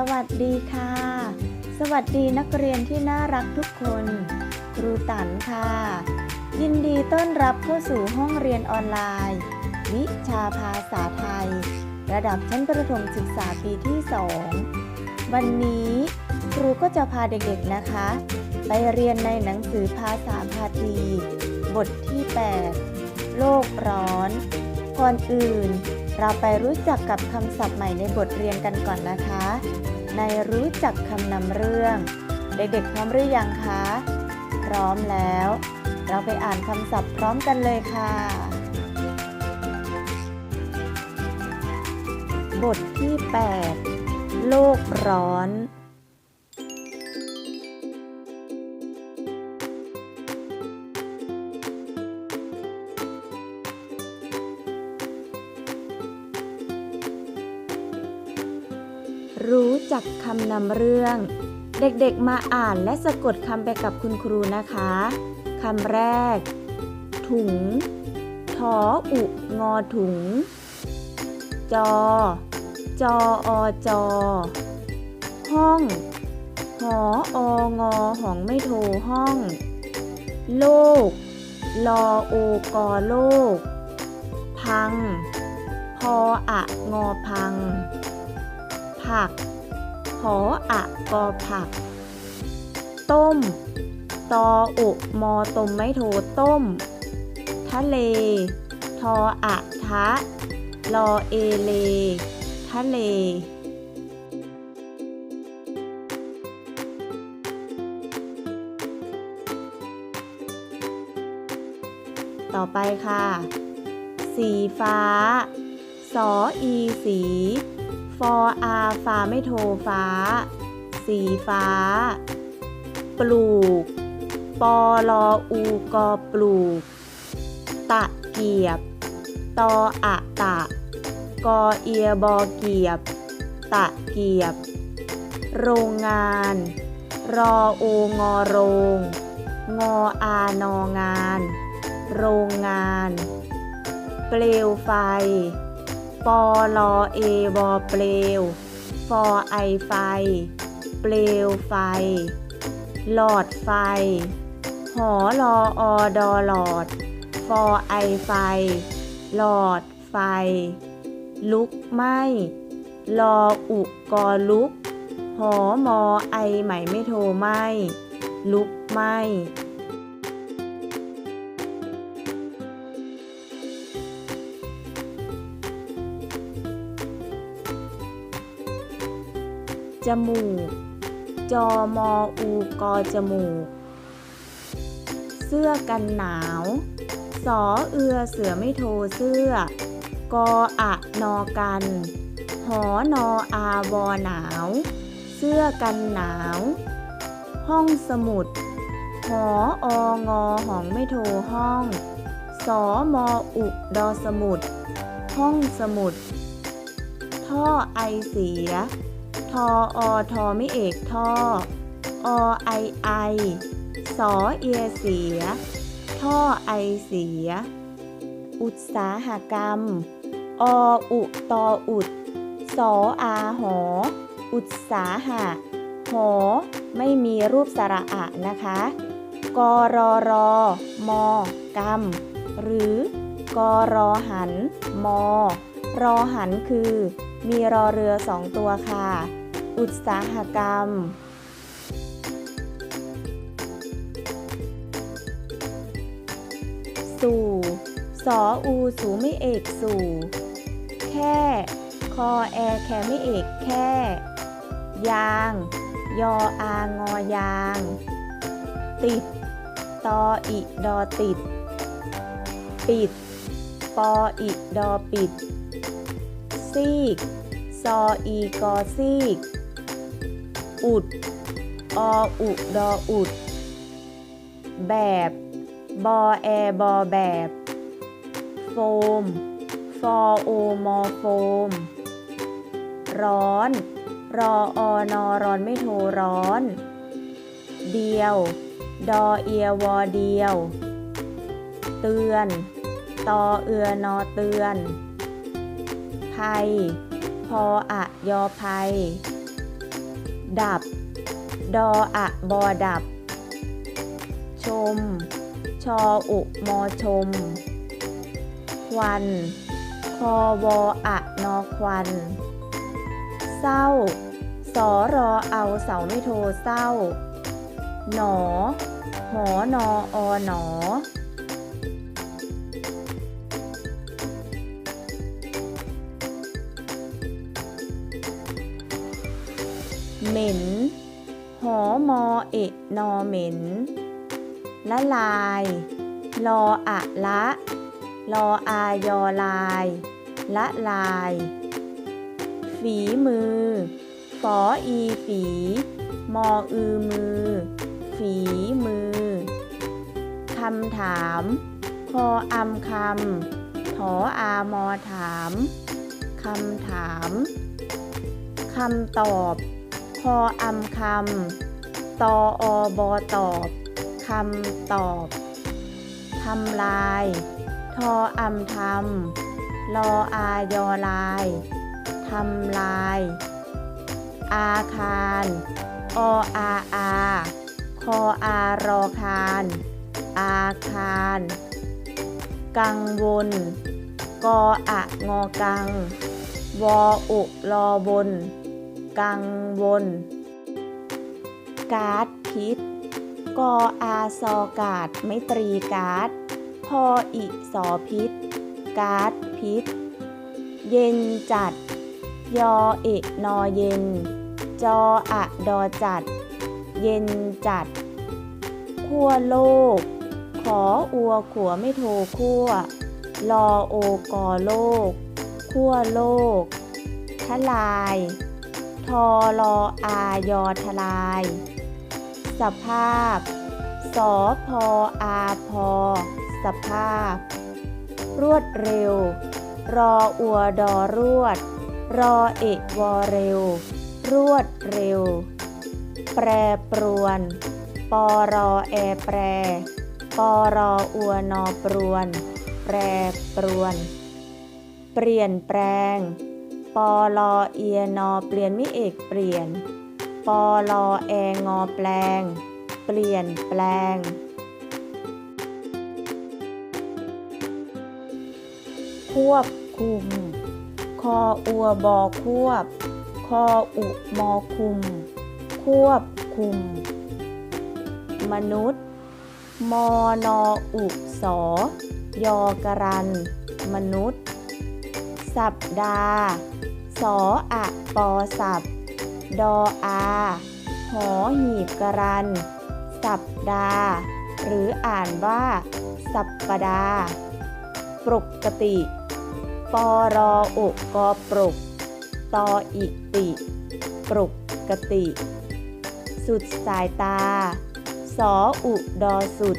สวัสดีค่ะ สวัสดีนักเรียนที่น่ารักทุกคน ครูตันค่ะ ยินดีต้อนรับเข้าสู่ห้องเรียนออนไลน์ วิชาภาษาไทย ระดับชั้นประถมศึกษาปีที่ 2 วันนี้ครูก็จะพาเด็กๆนะคะ ไปเรียนในหนังสือภาษาพาทีบทที่ 8 โลกร้อน ก่อนอื่น เราไปรู้จักกับคำศัพท์ใหม่ในบทเรียนกันก่อนนะคะ ในรู้จักคำนำเรื่อง เด็กๆพร้อมหรือยังคะ พร้อมแล้ว เราไปอ่านคำศัพท์พร้อมกันเลยค่ะ บทที่ 8 โลกร้อน นำเรื่อง เด็กๆมาอ่านและสะกดคำไปกับคุณครูนะคะคำแรก ถุงทออุงอถุง จอ จออจอ ห้องหอองอหองไม่โทห้อง โลก ลอโอกอโลก พัง พออะงอพัง ผัก ออะกอผัก ต้ม ตออุมอตมไม่โทต้ม ทะเล ทออะทะลอเอเล ทะเล ต่อไปค่ะ สีฟ้า สออีสี ฟออาฟ้าไม่โทฟ้า สีฟ้า ปลูก ปอลออูกอปลูก ตะเกียบ ตออะตะ กอเอียบอเกียบ ตะเกียบ โรงงาน รอโองอโรง งออานองาน โรงงาน เปลวไฟ ปอลอเอวอเปลว ฟอไอไฟ เปลวไฟ หลอดไฟ หอลออดอหลอด ฟอไอไฟ หลอดไฟ ลุกไหมลออุกอลุก หอมอไอไหมไม่โทไหมลุกไหม จมูก จอมออูกอจมูก เสื้อกันหนาว สอเอือเสือไม่โทเสื้อ กออะนอกัน หอนออาวอหนาว เสื้อกันหนาว ห้องสมุด หอองอหองไม่โทห้อง สอมออุดอสมุด ห้องสมุดท่อไอเสีย ออทอไม่เอกทออไอไอสอเอียเสีย ท่อไอเสีย อุตสาหกรรม ออุตออุด สออาหอ อุตสาหะ หอ ไม่มีรูปสระอะนะคะ กรอรอมอกรรม หรือกรอหันมอรอหันคือ มีรอเรือสองตัวค่ะ อุตสาหกรรม สู่สออูสูไม่เอกสู่ แค่คอแอแคไม่เอกแค่ ยาง ยออางอยาง ติด ตออิดอติด ปิด ปออิดอปิด ซีก ซออีกอซีก อุด ออุดออุด แบบ บอแอบอแบบ โฟม ฟอโอมอโฟม ร้อน รออนอร้อนไม่โทร้อน เดียว ดอเอียวอเดียว เตือน ตอเอือนอเตือนภัยพออะยอภัยพ ดับ ดออะบอดับ ชม ชออุมอชม ควัน คอวออะนอควัน เศร้า สอรอเอาเสาไม่โทเศร้า หนอ หอนออหนอ เหม็น หอมอเอะนอเหม็น ละลาย ลออะละ ลออายอลาย ละลาย ฝีมือ ฝออีฝี มออือมือ ฝีมือ คำถามคออำคำถออามอถาม คำถามคำตอบ ออำคำ ตออบอตอบ คำตอบทำลาย ทออำทำลออายอลายทำลาย อาคาร ออาอาคออารอคาร อาคาร กังวล กออะงอกัง วออุรอบน กังวล การ์ดพิษ กออาซอกาดไม่ตรีการ์ดพออิสอพิษ การ์ดพิษ เย็นจัด ยอเอะนอเย็น จออะดอจัด เย็นจัด ขั้วโลก ขออัวขัวไม่โทขั้วลอโอกอโลก ขั้วโลกทลาย ทอลออายอทลาย สภาพ สอพออาพอ สภาพ รวดเร็ว รออัวดอรวด รอเอกวอเร็ว รวดเร็ว แปรปรวน ปอรอแอแปร ปอรออัวนอปรวน แปรปรวน เปลี่ยนแปลง ปอลอเอียนอเปลี่ยนไม่เอกเปลี่ยน ปอลอแองอแปลง เปลี่ยนแปลงควบคุม คออัวบอควบ คออุมอคุม ควบคุม มนุษย์ มอนออุสอยอกรัน มนุษย์ สัปดาห์ สออะปอสับ ดออาหอหีบกรัน สัปดา หรืออ่านว่า สัปปดา ปกติปอรออุกอปรก ตออิติ ปรกกติ สุดสายตา สออุดอสุด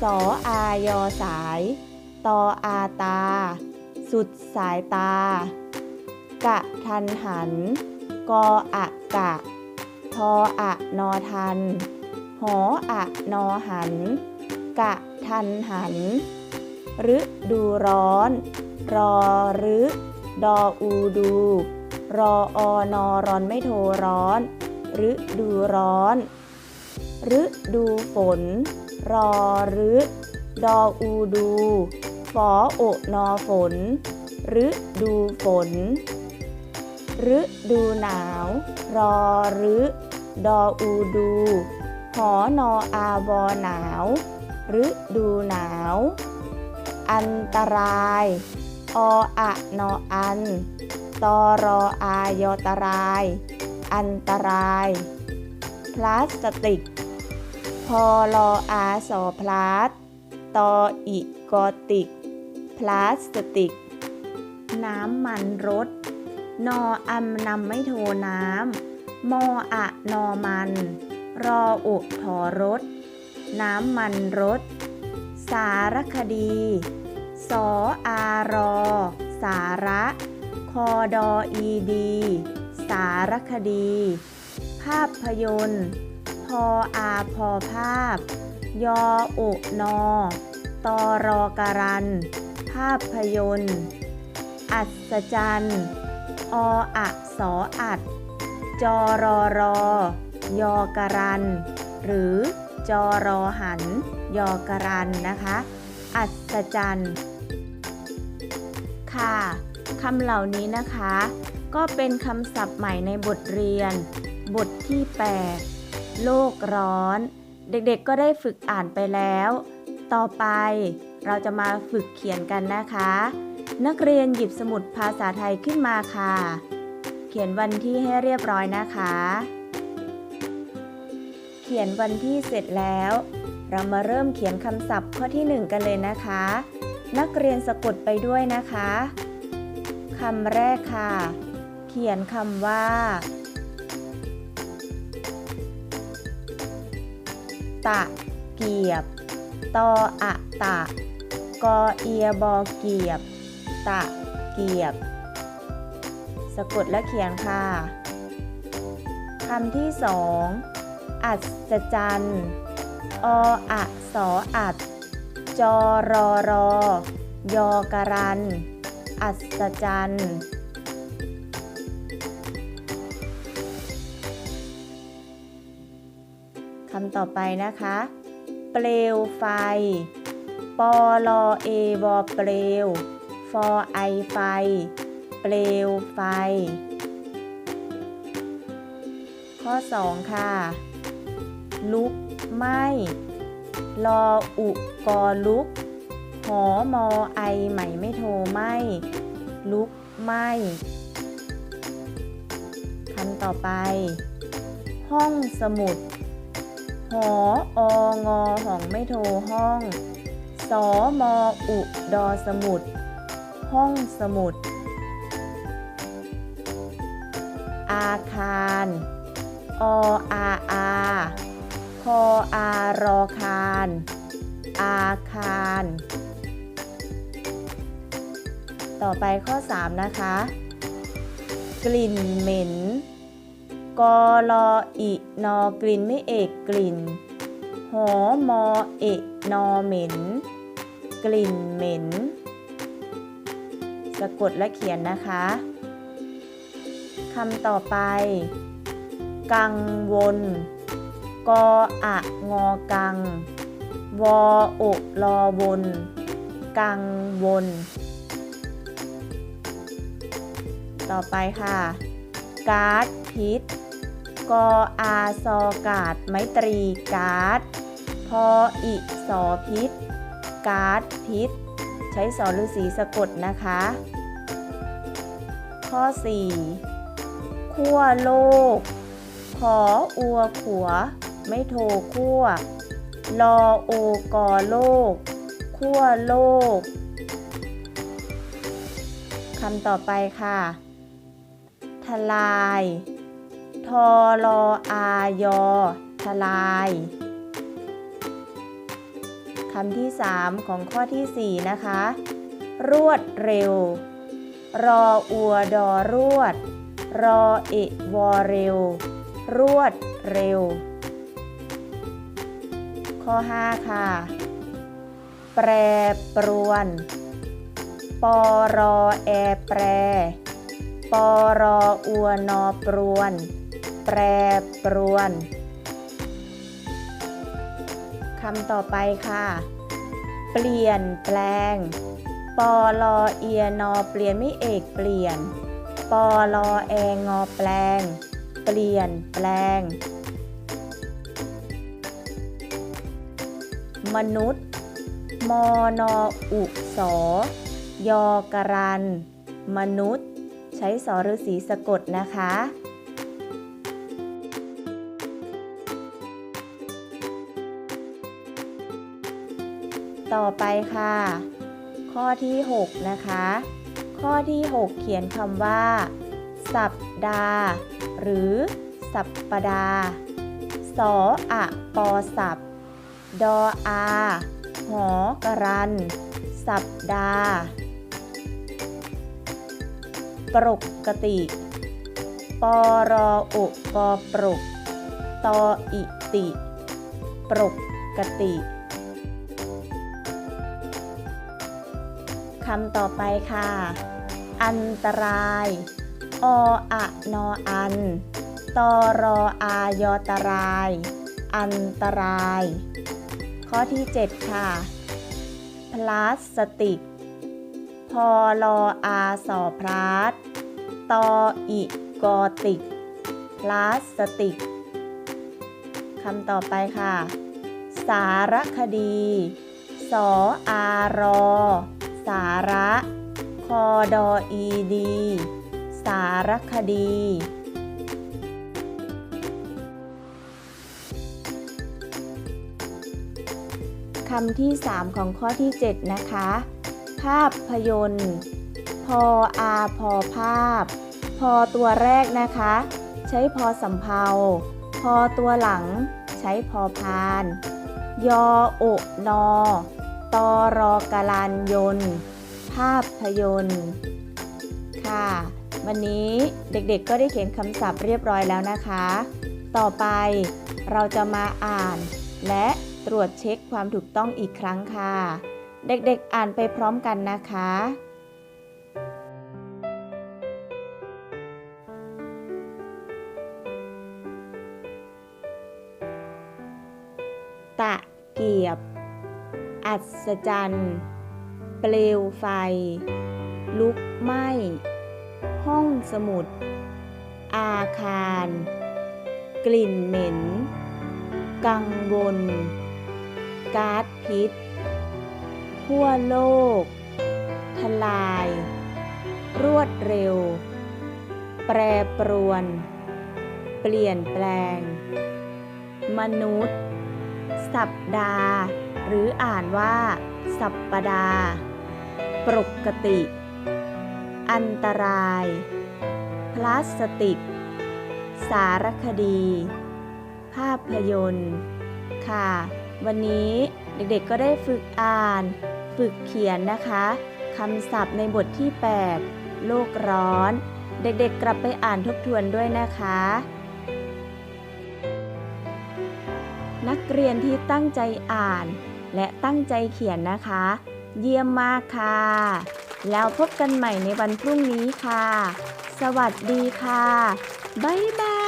สออายอสาย ตออาตา สุดสายตา กะทันหัน กออะกะ ทออะนอทัน หออะนอหัน กะทันหันฤดูร้อน รอรึดออูดู รออนอรอนไม่โทร้อนฤดูร้อนฤดูฝน รอรึดออูดู ฝอโอนอฝนฤดูฝน ฤดูหนาว รอรึดออูดูหอนออาวอหนาวฤดูหนาว อันตราย ออะนออัน ตอรออายอตราย อันตราย พลาสติก พอลออาสอพลาสตออิกอติก พลาสติก น้ำมันรถ นออำนำไม่โทน้ำมออะนอมัน รออุถอรถ น้ำมันรถ สารคดี สออารอ สาระ คอดออีดี สารคดี ภาพยนตร์พออาพอภาพ ยออุนอตอรอการัน ภาพยนตร์ อัศจรรย์ ออะสออัด จอรอรอยอการัน หรือจอรอหัน ยอการันนะคะ อัศจรรย์ ค่ะคำเหล่านี้นะคะ ก็เป็นคำศัพท์ใหม่ในบทเรียน บทที่ 8 โลกร้อน เด็กๆก็ได้ฝึกอ่านไปแล้ว ต่อไปเราจะมาฝึกเขียนกันนะคะ นักเรียนหยิบสมุดภาษาไทยขึ้นมาค่ะ เขียนวันที่ให้เรียบร้อยนะคะ เขียนวันที่เสร็จแล้ว เรามาเริ่มเขียนคำศัพท์ข้อที่ 1 กันเลยนะคะ นักเรียนสะกดไปด้วยนะคะคำแรกค่ะ เขียนคำว่า ตะ เกียบ ตออะตะ กอเอียบอเกียบ ตะเกียบ สะกดและเขียนค่ะคำที่สองอัศจรรย์ออะสออัดจอรอรอยอการัน อัศจรรย์คำต่อไปนะคะ เปลวไฟปอลอเอบอเปลว ฟอไอไฟ เปลวไฟ ข้อ 2 ค่ะ ลุกไหมลออุกอลุก หอมอไอใหม่ไม่โทรไหมลุกไหมคำต่อไป ห้องสมุด หอองอหองไม่โทรห้องสอมออุดอสมุด ห้องสมุด อาคาร ออาอาคออารอคาร อาคาร ต่อไปข้อ 3 นะคะ กลิ่นเหม็น กอลออินอกลิ่นไม่เอกกลิ่น หอมอเอกนอเหม็น กลิ่นเหม็น สะกดและเขียนนะคะคำต่อไป กังวล กออะงอกัง วอโอะลอวนกังวล ต่อไปค่ะ การ์ดพิษ กออาซอกาดไมตรีการ์ดพออิสอพิษ การ์ดพิษ ใช้สอฤษีสะกดนะคะ ข้อ 4 ขั้วโลก ขออัวขัว ไม่โทขั้วรอโอกอโลก ขั้วโลกคำต่อไปค่ะ ทลาย ทอรออายอ ทลาย คำที่ 3 ของข้อที่ 4 นะคะ รวดเร็ว รออัวดอรวด รอเอวอเร็ว รวดเร็ว ข้อ 5 ค่ะ แปรปรวน ปอรอแอแปร ปอรออัวนอปรวน แปรปรวน คำต่อไปค่ะ เปลี่ยนแปลง ปอลอเอียนอเปลี่ยนไม่เอกเปลี่ยน ปอลอแองอแปลง เปลี่ยนแปลง มนุษย์ มอนออุสอยอการัน มนุษย์ ใช้สอฤษีสะกดนะคะ ต่อไปค่ะ ข้อที่ 6 นะคะ ข้อที่ 6 เขียนคำว่า สัปดาห์ หรือ สัปปดาห์สออะปอสับดออาหอกรัน สัปดาห์ปกติปอรออุกอปรก ตออิติ ปรกติ คำต่อไปค่ะ อันตราย ออะนออัน ตอรออายอตราย อันตราย ข้อที่ 7 ค่ะ พลาสติก พอลออาสอพลาสตออิกอติก พลาสติกคำต่อไปค่ะ สารคดี สออารอ สาระ คอดออีดี สารคดี คำที่ 3 ของข้อที่ 7 นะคะ ภาพพยนตร์ พออาพอภาพ พอตัวแรกนะคะ ใช้พอสำเพาพอตัวหลัง ใช้พอพาน ยอโอนอ ตอรอกาลานยนต์ ภาพยนตร์ ค่ะ วันนี้เด็กๆก็ได้เขียนคำศัพท์เรียบร้อยแล้วนะคะ ต่อไปเราจะมาอ่าน และตรวจเช็คความถูกต้องอีกครั้งค่ะ เด็กๆอ่านไปพร้อมกันนะคะ อัศจรรย์ เปลวไฟ ลุกไหม้ ห้องสมุด อาคาร กลิ่นเหม็น กังวล ก๊าซพิษทั่วโลก ทลาย รวดเร็ว แปรปรวน เปลี่ยนแปลง มนุษย์ สัปดาห์ หรืออ่านว่า สัปปดาห์ปกติ อันตราย พลาสติก สารคดี ภาพยนตร์ ค่ะ วันนี้เด็กๆก็ได้ฝึกอ่าน ฝึกเขียนนะคะคำศัพท์ในบทที่ 8 โลกร้อน เด็กๆกลับไปอ่านทบทวนด้วยนะคะ นักเรียนที่ตั้งใจอ่าน และตั้งใจเขียนนะคะ เยี่ยมมากค่ะ แล้วพบกันใหม่ในวันพรุ่งนี้ค่ะ สวัสดีค่ะ บ๊ายบาย